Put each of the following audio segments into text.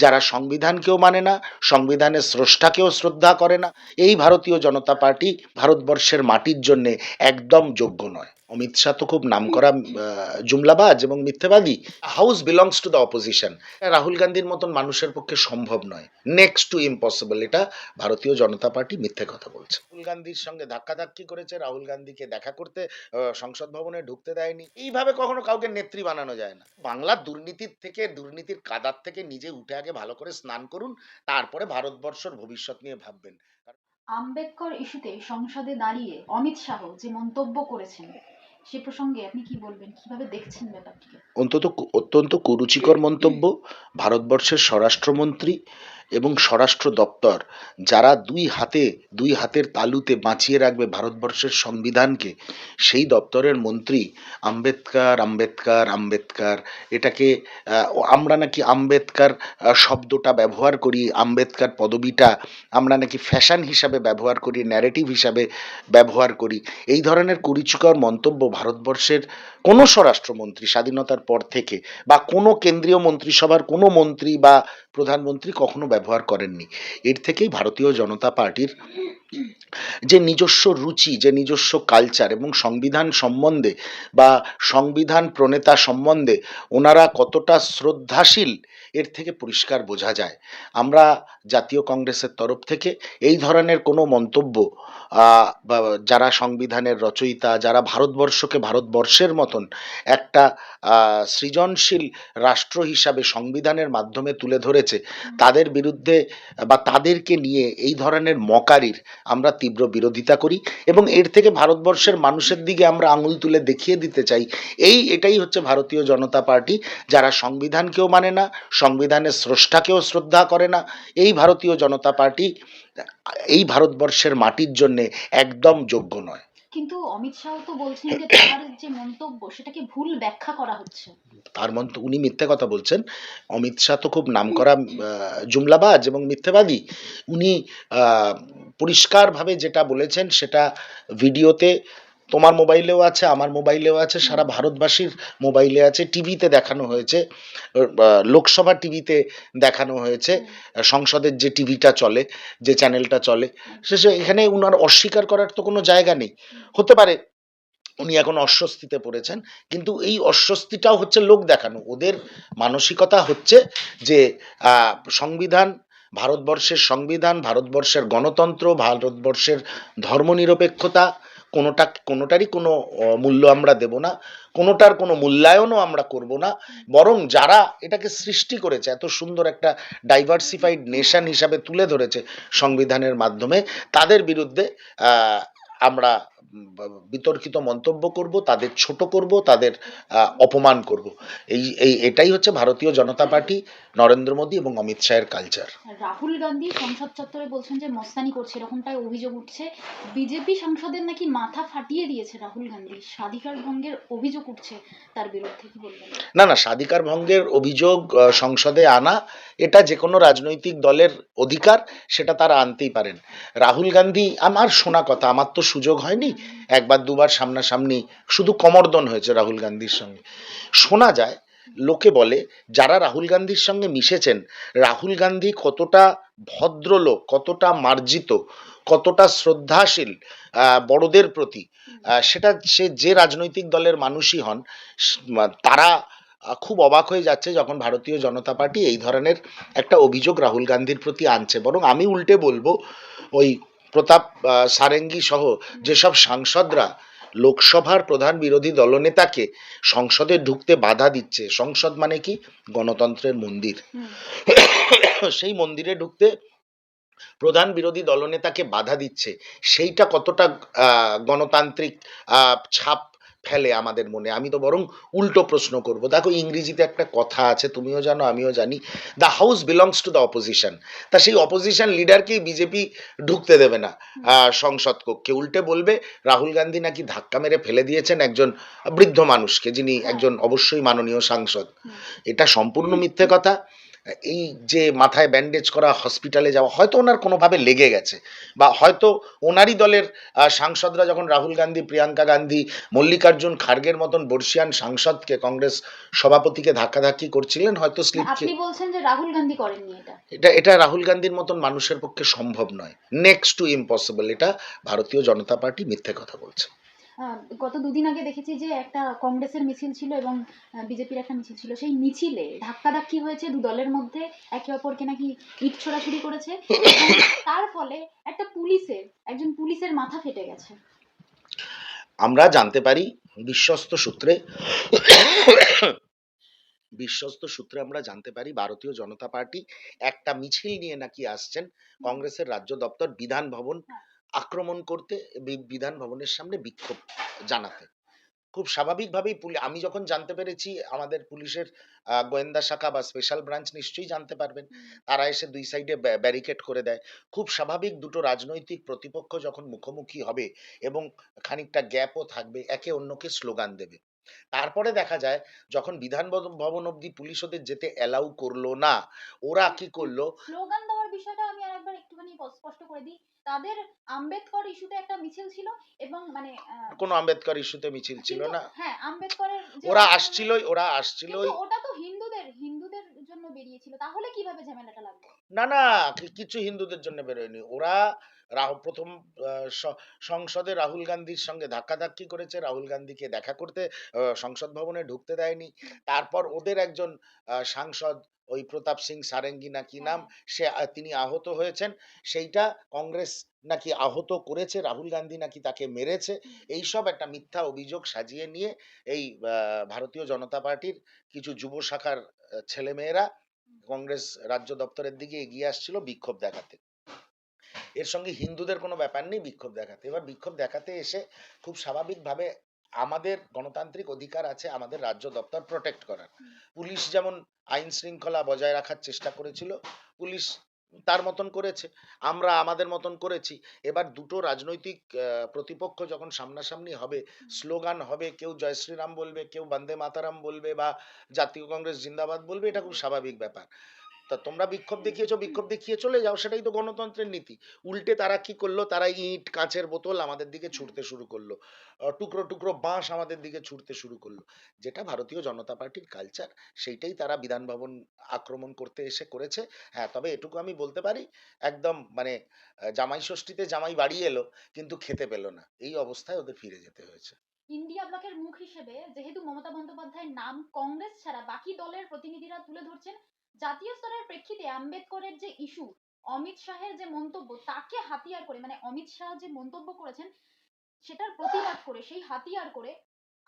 যারা সংবিধানকেও মানে না, সংবিধানের স্রষ্টাকেও শ্রদ্ধা করে না, এই ভারতীয় জনতা পার্টি ভারতবর্ষের মাটির জন্যে একদম যোগ্য নয়। অমিত শাহ তো খুব নামকরা আহ, জুমলাবাজ এবং মিথ্যাবাদী। House belongs to the opposition Rahul গান্ধীর মতন মানুষের পক্ষে সম্ভব নয়। নেক্সট টু ইম্পসিবল এটা ভারতীয় জনতা পার্টি মিথ্যে কথা বলছে। রাহুল গান্ধীর সঙ্গে ধাক্কাধাক্কি করেছে রাহুল গান্ধীকে দেখা করতে সংসদ ভবনে ঢুকতে দেয়নি। এইভাবে কখনো কাউকে নেত্রী বানানো যায় না। বাংলার দুর্নীতির থেকে দুর্নীতির কাদার থেকে নিজে উঠে আগে ভালো করে স্নান করুন তারপরে ভারতবর্ষর ভবিষ্যৎ নিয়ে ভাববেন। আম্বেদকর ইস্যুতে সংসদে দাঁড়িয়ে অমিত শাহ যে মন্তব্য করেছেন সে প্রসঙ্গে আপনি কি বলবেন? কীভাবে দেখছেন ব্যাপারটিকে? অন্তত অত্যন্ত কুরুচিকর মন্তব্য। ভারতবর্ষের স্বরাষ্ট্রমন্ত্রী এবং স্বরাষ্ট্র দপ্তর, যারা দুই হাতে, দুই হাতের তালুতে বাঁচিয়ে রাখবে ভারতবর্ষের সংবিধানকে, সেই দপ্তরের মন্ত্রী আম্বেদকার আম্বেদকার আম্বেদকার, এটাকে আমরা নাকি আম্বেদকার শব্দটা ব্যবহার করি, আম্বেদকার পদবিটা আমরা নাকি ফ্যাশন হিসাবে ব্যবহার করি ন্যারেটিভ হিসাবে ব্যবহার করি। এই ধরনের কুরুচিকর মন্তব্য ভারতবর্ষের কোনো স্বরাষ্ট্রমন্ত্রী স্বাধীনতার পর থেকে বা কোনো কেন্দ্রীয় মন্ত্রিসভার কোনো মন্ত্রী বা প্রধানমন্ত্রী কখনো ব্যবহার করেননি। এর থেকেই ভারতীয় জনতা পার্টির যে নিজস্ব রুচি, যে নিজস্ব কালচার এবং সংবিধান সম্বন্ধে বা সংবিধান প্রণেতা সম্বন্ধে ওনারা কতটা শ্রদ্ধাশীল, এর থেকে পরিষ্কার বোঝা যায়। আমরা জাতীয় কংগ্রেসের তরফ থেকে এই ধরনের কোনো মন্তব্য যারা সংবিধানের রচয়িতা যারা ভারতবর্ষকে ভারতবর্ষের মতন একটা সৃজনশীল রাষ্ট্র হিসাবে সংবিধানের মাধ্যমে তুলে ধরেছে তাদের বিরুদ্ধে বা তাদেরকে নিয়ে এই ধরনের মকারির আমরা তীব্র বিরোধিতা করি এবং এর থেকে ভারতবর্ষের মানুষের দিকে আমরা আঙুল তুলে দেখিয়ে দিতে চাই। এই এটাই হচ্ছে ভারতীয় জনতা পার্টি যারা সংবিধানকেও মানে না সংবিধানের স্রষ্টাকেও শ্রদ্ধা করে না। এই ভারতীয় জনতা পার্টি এই ভারতবর্ষের মাটির জন্যে একদম যোগ্য নয়। কিন্তু অমিত শাহ তো বলছেন যে তার যে মন্তব্য সেটাকে ভুল ব্যাখ্যা করা হচ্ছে। তার মন্ত উনি মিথ্যে কথা বলছেন। অমিত শাহ তো খুব নামকরা জুমলাবাজ এবং মিথ্যেবাদী। উনি পরিষ্কারভাবে যেটা বলেছেন সেটা ভিডিওতে তোমার মোবাইলেও আছে, আমার মোবাইলেও আছে, সারা ভারতবাসীর মোবাইলে আছে, টিভিতে দেখানো হয়েছে লোকসভা টিভিতে দেখানো হয়েছে সংসদের যে টিভিটা চলে, যে চ্যানেলটা চলে শেষে এখানে উনার অস্বীকার করার তো কোনো জায়গা নেই। হতে পারে উনি এখন অস্বস্তিতে পড়েছেন, কিন্তু এই অস্বস্তিটাও হচ্ছে লোক দেখানো। ওদের মানসিকতা হচ্ছে যে সংবিধান, ভারতবর্ষের সংবিধান, ভারতবর্ষের গণতন্ত্র, ভারতবর্ষের ধর্মনিরপেক্ষতা কোনোটা, কোনোটারই কোনো মূল্য আমরা দেব না, কোনোটার কোনো মূল্যায়নও আমরা করব না। বরং যারা এটাকে সৃষ্টি করেছে, এত সুন্দর একটা ডাইভার্সিফাইড নেশান হিসাবে তুলে ধরেছে সংবিধানের মাধ্যমে, তাদের বিরুদ্ধে আমরা বিতর্কিত মন্তব্য করব তাদের ছোট করব তাদের অপমান করব। এই এই এটাই হচ্ছে ভারতীয় জনতা পার্টি নরেন্দ্র মোদী এবং অমিত শাহের কালচার রাহুল গান্ধী সংসদ চত্বরে বলছেন যে মস্তানি করছে এরকমটাই অভিযোগ উঠছে। বিজেপি সাংসদের নাকি মাথা ফাটিয়ে দিয়েছে রাহুল গান্ধী। স্বাধিকার ভঙ্গের অভিযোগ উঠছে তার বিরুদ্ধে কি বলবেন? না না স্বাধিকার ভঙ্গের অভিযোগ সংসদে আনা এটা যে কোনো রাজনৈতিক দলের অধিকার সেটা তারা আনতেই পারেন। রাহুল গান্ধী আমার শোনা কথা আমার তো সুযোগ হয়নি একবার, দুবার সামনাসামনি শুধু কমর্দন হয়েছে রাহুল গান্ধীর সঙ্গে। শোনা যায়, লোকে বলে, যারা রাহুল গান্ধীর সঙ্গে মিশেছেন, রাহুল গান্ধী কতটা ভদ্রলোক, কতটা মার্জিত, কতটা শ্রদ্ধাশীল বড়দের প্রতি সেটা সে যে রাজনৈতিক দলের মানুষই হন তারা খুব অবাক হয়ে যাচ্ছে যখন ভারতীয় জনতা পার্টি এই ধরনের একটা অভিযোগ রাহুল গান্ধীর প্রতি আনছে। বরং আমি উল্টে বলব, ওই প্রতাপ সারেঙ্গি সহ যেসব সাংসদরা লোকসভার প্রধান বিরোধী দলনেতাকে সংসদে ঢুকতে বাধা দিচ্ছে সংসদ মানে কি? গণতন্ত্রের মন্দির। সেই মন্দিরে ঢুকতে প্রধান বিরোধী দলনেতাকে বাধা দিচ্ছে। সেইটা কতটা গণতান্ত্রিক ছাপ ফেলে আমাদের মনে। আমি তো বরং উল্টো প্রশ্ন করব। দেখো ইংরেজিতে একটা কথা আছে তুমিও জানো আমিও জানি। The house belongs to the opposition তা সেই অপোজিশন লিডারকেই বিজেপি ঢুকতে দেবে না সংসদ কক্ষে। উল্টে বলবে রাহুল গান্ধী নাকি ধাক্কা মেরে ফেলে দিয়েছেন একজন বৃদ্ধ মানুষকে যিনি একজন অবশ্যই মাননীয় সাংসদ। এটা সম্পূর্ণ মিথ্যে কথা। এই যে মাথায় ব্যান্ডেজ করা হসপিটালে যাওয়া হয়তো ওনার কোনোভাবে লেগে গেছে। বা হয়তো ওনারই দলের সাংসদরা যখন রাহুল গান্ধী প্রিয়াঙ্কা গান্ধী মল্লিকার্জুন খার্গের মতন বর্ষিয়ান সাংসদকে কংগ্রেস সভাপতিকে ধাক্কাধাক্কি করছিলেন হয়তো স্লিপ আপনি বলছেন যে রাহুল গান্ধী করেননি এটা। এটা এটা রাহুল গান্ধীর মতন মানুষের পক্ষে সম্ভব নয়। নেক্সট টু ইম্পসিবল এটা ভারতীয় জনতা পার্টি মিথ্যে কথা বলছে। গত দুদিন আগে দেখেছি যে একটা কংগ্রেসের মিছিল ছিল এবং বিজেপির একটা মিছিল ছিল। সেই মিছিলে ধাক্কাধাক্কি হয়েছে দু দলের মধ্যে। একে অপরকে নাকি ইট ছোড়াছুড়ি করেছে। তার ফলে একটা পুলিশের একজন পুলিশের মাথা ফেটে গেছে। আমরা জানতে পারি বিশ্বস্ত সূত্রে বিশ্বস্ত সূত্রে আমরা জানতে পারি ভারতীয় জনতা পার্টি একটা মিছিল নিয়ে নাকি আসছেন কংগ্রেসের রাজ্য দপ্তর বিধান ভবন আক্রমণ করতে বিধান ভবনের সামনে বিক্ষোভ জানাতে। খুব স্বাভাবিকভাবেই আমি যখন জানতে পেরেছি আমাদের পুলিশের গোয়েন্দা শাখা বা স্পেশাল ব্রাঞ্চ নিশ্চয়ই জানতে পারবেন। তারা এসে দুই সাইডে ব্যারিকেড করে দেয়। খুব স্বাভাবিক দুটো রাজনৈতিক প্রতিপক্ষ যখন মুখোমুখি হবে এবং খানিকটা গ্যাপও থাকবে একে অন্যকে স্লোগান দেবে। তারপরে দেখা যায় যখন বিধান ভবন- ভবন অব্দি পুলিশ ওদের যেতে অ্যালাউ করল না ওরা কি করল? স্লোগান দেওয়ার বিষয়টা আমি আরেকবার একটুখানি স্পষ্ট করে দিই। তাদের আম্বেদকর ইস্যুতে একটা মিছিল ছিল এবং মানে কোনো আম্বেদকর ইস্যুতে মিছিল ছিল না। হ্যাঁ আম্বেদকরের ওরা আসছিল আসছিলই ওরা আসছিল ওটা তো হিন্দুদের হিন্দুদের জন্য বেরিয়েছিল তাহলে কীভাবে ঝামেলাটা লাগবে না না কিছু হিন্দুদের জন্য বেরোয়নি। ওরা প্রথম সংসদে রাহুল গান্ধীর সঙ্গে ধাক্কাধাক্কি করেছে। রাহুল গান্ধীকে দেখা করতে সংসদ ভবনে ঢুকতে দেয়নি। তারপর ওদের একজন সাংসদ ওই প্রতাপ সিং সারেঙ্গি না কি নাম সে তিনি আহত হয়েছেন। সেইটা কংগ্রেস নাকি আহত করেছে রাহুল গান্ধী নাকি তাকে মেরেছে। এইসব একটা মিথ্যা অভিযোগ সাজিয়ে নিয়ে এই ভারতীয় জনতা পার্টির কিছু যুব শাখার ছেলেমেয়েরা কংগ্রেস রাজ্য দপ্তরের দিকে এগিয়ে আসছিল বিক্ষোভ দেখাতে। এর সঙ্গে হিন্দুদের কোনো ব্যাপার নেই বিক্ষোভ দেখাতে। এবার বিক্ষোভ দেখাতে এসে খুব স্বাভাবিকভাবে আমাদের গণতান্ত্রিক অধিকার আছে আমাদের রাজ্য দপ্তর প্রোটেক্ট করার। পুলিশ যেমন আইন শৃঙ্খলা বজায় রাখার চেষ্টা করেছিল পুলিশ তার মতন করেছে আমরা আমাদের মতন করেছি। এবার দুটো রাজনৈতিক প্রতিপক্ষ যখন সামনাসামনি হবে স্লোগান হবে কেউ জয় শ্রীরাম বলবে কেউ বন্দে মাতারাম বলবে বা জাতীয় কংগ্রেস জিন্দাবাদ বলবে এটা খুব স্বাভাবিক ব্যাপার। তা তোমরা বিক্ষোভ দেখিয়েছো, বিক্ষোভ দেখিয়ে চলে যাও, সেটাই তো গণতন্ত্রের নীতি। উল্টে তারা কি করল? তারা ইট, কাঁচের বোতল আমাদের দিকে ছুটতে শুরু করল। টুকরো টুকরো বাঁশ আমাদের দিকে ছুটতে শুরু করল। যেটা ভারতীয় জনতা পার্টির কালচার সেইটাই তারা বিধান ভবন আক্রমণ করতে এসে করেছে। হ্যাঁ তবে এটুকু আমি বলতে পারি, একদম মানে জামাই ষষ্ঠীতে জামাই বাড়ি এলো, কিন্তু খেতে পেল না। এই অবস্থায় ওদের ফিরে যেতে হয়েছে। ইন্ডিয়া ব্লকের মুখ হিসেবে যেহেতু মমতা বন্দ্যোপাধ্যায়ের নাম কংগ্রেস ছাড়া বাকি দলের প্রতিনিধিরা তুলে ধরছেন জাতীয় স্তরের প্রেক্ষিতে আম্বেদকরের যে ইস্যু, অমিত শাহের যে মন্তব্য, তাকে হাতিয়ার করে মানে অমিত শাহ যে মন্তব্য করেছেন, সেটার প্রতিবাদ করে, সেই হাতিয়ার করে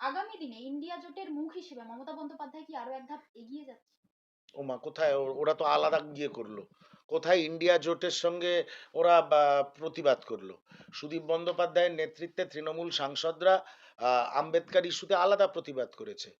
আগামী দিনে ইন্ডিয়া জোটের মুখ হিসেবে মমতা বন্দ্যোপাধ্যায় কি আরও এক ধাপ এগিয়ে যাচ্ছে? ওমা কোথায়? ওরা তো আলাদা গিয়ে করল। কোথায় ইন্ডিয়া জোটের সঙ্গে ওরা প্রতিবাদ করল? সুদীপ বন্দ্যোপাধ্যায়ের নেতৃত্বে তৃণমূল সাংসদরা আম্বেদকর ইস্যুতে আলাদা প্রতিবাদ করেছে।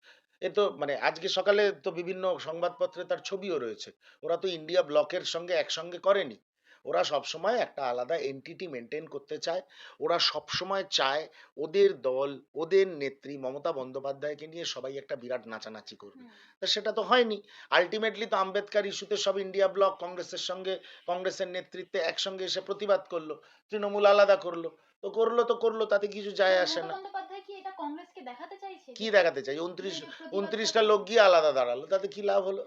এ তো মানে আজকে সকালে তো বিভিন্ন সংবাদপত্রে তার ছবিও রয়েছে। ওরা তো ইন্ডিয়া ব্লকের সঙ্গে একসঙ্গে করেনি। ওরা সবসময় একটা আলাদা এন্টিটি মেনটেন করতে চায়। ওরা সবসময় চায় ওদের দল ওদের নেত্রী মমতা বন্দ্যোপাধ্যায়কে নিয়ে সবাই একটা বিরাট নাচানাচি করবে। তা সেটা তো হয়নি। আলটিমেটলি তো আম্বেদকর ইস্যুতে সব ইন্ডিয়া ব্লক কংগ্রেসের সঙ্গে কংগ্রেসের নেতৃত্বে একসঙ্গে এসে প্রতিবাদ করল। তৃণমূল আলাদা করল। তো করল তো করল তাতে কিছু যায় আসে না বন্দ্যোপাধ্যায় কি এটা কংগ্রেসকে দেখাতে চাইছে কি দেখাতে চাই? উনত্রিশ উনত্রিশটা লোক গিয়ে আলাদা দাঁড়াল তাতে কি লাভ হলো?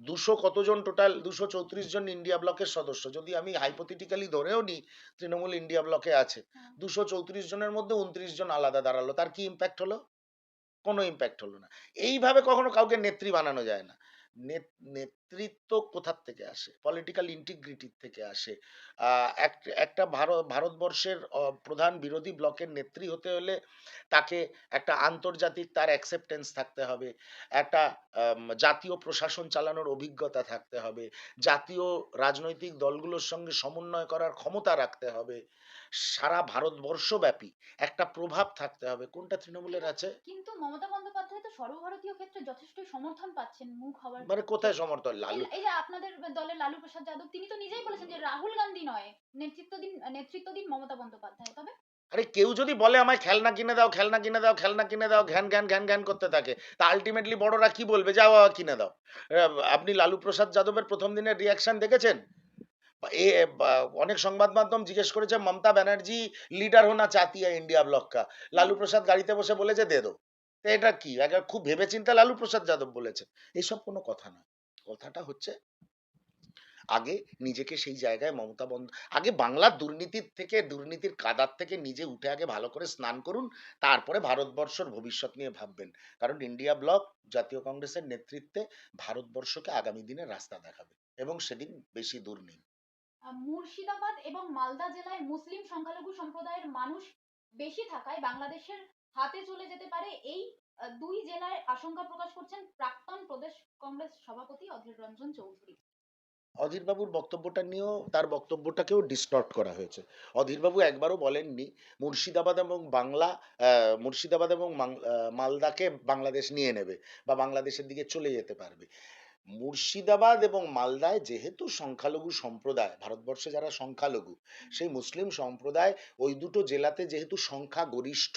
দুশো কতজন টোটাল দুশো চৌত্রিশ জন ইন্ডিয়া ব্লকের সদস্য যদি আমি হাইপোথেটিক্যালি ধরেও নিই তৃণমূল ইন্ডিয়া ব্লকে আছে হ্যাঁ। দুশো চৌত্রিশ জনের মধ্যে উনত্রিশ জন আলাদা দাঁড়াল তার কি ইম্প্যাক্ট হলো? কোনো ইম্প্যাক্ট হলো না। এইভাবে কখনো কাউকে নেত্রী বানানো যায় না। নেতৃত্ব কোথার থেকে আসে? পলিটিক্যাল ইন্টিগ্রিটির থেকে আসে। একটা ভারত ভারতবর্ষের প্রধান বিরোধী ব্লকের নেত্রী হতে হলে তাকে একটা আন্তর্জাতিক তার অ্যাকসেপ্টেন্স থাকতে হবে। একটা জাতীয় প্রশাসন চালানোর অভিজ্ঞতা থাকতে হবে। জাতীয় রাজনৈতিক দলগুলোর সঙ্গে সমন্বয় করার ক্ষমতা রাখতে হবে। সারা ভারতবর্ষব্যাপী একটা প্রভাব থাকতে হবে। কোনটা তৃণমূলের আছে? কিন্তু মমতা সর্বভারতীয় ক্ষেত্রে যথেষ্ট সমর্থন পাচ্ছেন মুখ হওয়ার মানে কোথায় সমর্থন? লালু? এই যে আপনাদের দলে লালু প্রসাদ যাদব তিনি তো নিজেই বলেছেন যে রাহুল গান্ধী নয় নেতৃত্ব দিন নেতৃত্ব দিন মমতা বন্দ্যোপাধ্যায়। তবে আরে কেউ যদি বলে আমায় খেলনা কিনে দাও খেলনা কিনে দাও খেলনা কিনে দাও ঘ্যান ঘ্যান ঘ্যান ঘ্যান করতে থাকে তা আলটিমেটলি বড়রা কি বলবে? যাও বাবা কিনে দাও। আপনি লালু প্রসাদ যাদবের প্রথম দিনের রিয়াকশন দেখেছেন? এ অনেক সংবাদ মাধ্যম জিজ্ঞেস করেছে মমতা ব্যানার্জি লিডার হোনা চাতি হ্যাঁ ইন্ডিয়া ব্লক কা। লালু প্রসাদ গাড়িতে বসে বলেছে দে দো। এটা কি? একবার খুব ভেবেচিন্তে লালু প্রসাদ যাদব বলেছে এইসব কোনো কথা নয়। কথাটা হচ্ছে, আগে নিজেকে সেই জায়গায় মমতা বন্দ আগে বাংলার দুর্নীতির থেকে, দুর্নীতির কাদার থেকে নিজে উঠে আগে ভালো করে স্নান করুন, তারপরে ভারতবর্ষর ভবিষ্যৎ নিয়ে ভাববেন। কারণ ইন্ডিয়া ব্লক, জাতীয় কংগ্রেসের নেতৃত্বে ভারতবর্ষকে আগামী দিনে রাস্তা দেখাবে এবং সেদিন বেশি দূর নেই। মুর্শিদাবাদ এবং মালদা জেলায় মুসলিম সংখ্যালঘু সম্প্রদায়ের মানুষ বেশি থাকায় বাংলাদেশের হাতে চলে যেতে পারে এই দুই জেলায় আশঙ্কা প্রকাশ করছেন প্রাক্তন প্রদেশ কংগ্রেস সভাপতি অধীর রঞ্জন চৌধুরী। অধীরবাবুর বক্তব্যটা নিয়েও তার বক্তব্যটাকেও ডিস্টর্ট করা হয়েছে। অধীরবাবু একবারও বলেননি, মুর্শিদাবাদ এবং বাংলা মুর্শিদাবাদ এবং মালদাকে বাংলাদেশ নিয়ে নেবে বা বাংলাদেশের দিকে চলে যেতে পারবে। মুর্শিদাবাদ এবং মালদায় যেহেতু সংখ্যালঘু সম্প্রদায়, ভারতবর্ষে যারা সংখ্যালঘু, সেই মুসলিম সম্প্রদায় ওই দুটো জেলাতে যেহেতু সংখ্যা গরিষ্ঠ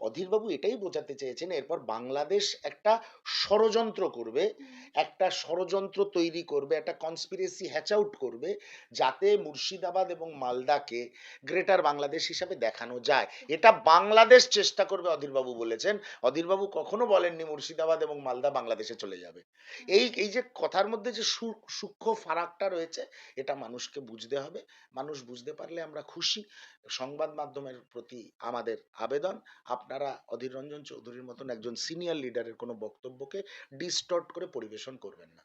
অধীরবাবু এটাই বোঝাতে চেয়েছেন এরপর বাংলাদেশ একটা ষড়যন্ত্র করবে একটা ষড়যন্ত্র তৈরি করবে একটা কনস্পিরেসি হ্যাচ আউট করবে যাতে মুর্শিদাবাদ এবং মালদাকে গ্রেটার বাংলাদেশ হিসাবে দেখানো যায়। এটা বাংলাদেশ চেষ্টা করবে অধীরবাবু বলেছেন। অধীরবাবু কখনো বলেননি মুর্শিদাবাদ এবং মালদা বাংলাদেশে চলে যাবে। এই এই যে কথার মধ্যে যে সূ- সূক্ষ্ম ফারাকটা রয়েছে এটা মানুষকে বুঝতে হবে। মানুষ বুঝতে পারলে আমরা খুশি। সংবাদ মাধ্যমের প্রতি আমাদের আবেদন। আপনারা অধীর রঞ্জন চৌধুরীর মতন একজন সিনিয়র লিডারের কোনো বক্তব্যকে ডিস্টর্ট করে পরিবেশন করবেন না।